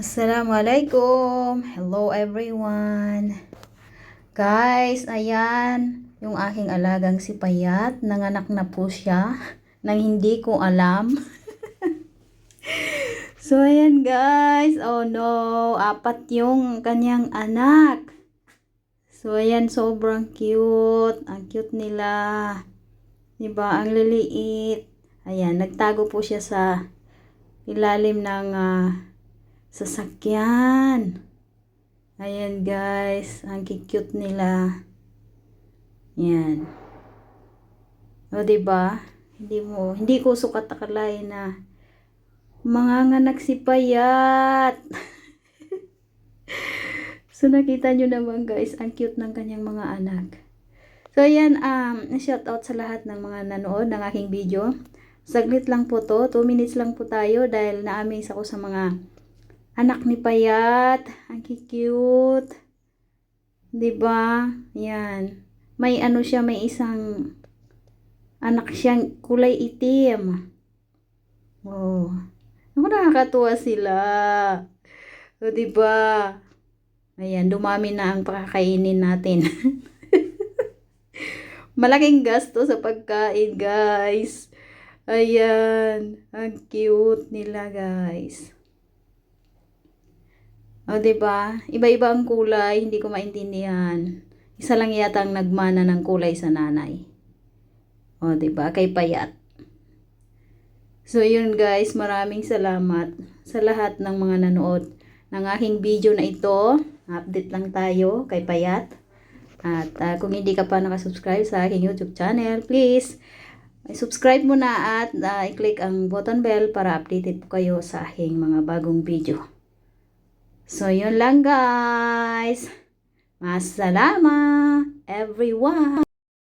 Assalamualaikum. Hello everyone. Guys, ayan yung aking alagang si Payat. Nanganak na po siya nang hindi ko alam. so ayan guys. Oh no, apat yung kanyang anak. So ayan, sobrang cute. Ang cute nila. 'Di ba? Ang liliit. Ayan, nagtago po siya sa ilalim ng ah, sasakyan. Ayan guys, ang cute nila. Yan. O di ba? Hindi mo, hindi ko sukat akalain na manganganak si Payat. so nakita nyo naman guys, ang cute ng kanyang mga anak. So ayan, um, shout out sa lahat ng mga nanood ng aking video. Saglit lang po to, 2 minutes lang po tayo dahil na-amaze ako sa mga anak ni Payat. Ang cute. 'Di ba? Yan. May ano siya, may isang anak siyang kulay itim. Oh. Ako nakakatuwa sila. O, 'di ba? Ayan, dumami na ang pakakainin natin. Malaking gasto sa pagkain, guys. Ayan, ang cute nila, guys. O, 'di ba? Iba-iba ang kulay, hindi ko maintindihan. Isa lang yata ang nagmana ng kulay sa nanay. O, 'di ba? Kay Payat. So, yun guys, maraming salamat sa lahat ng mga nanood ng aking video na ito. Update lang tayo kay Payat. At ah, kung hindi ka pa nakasubscribe sa aking YouTube channel, please subscribe mo na at ah, i-click ang button bell para updated po kayo sa aking mga bagong video. So, yun lang guys. Masalama everyone.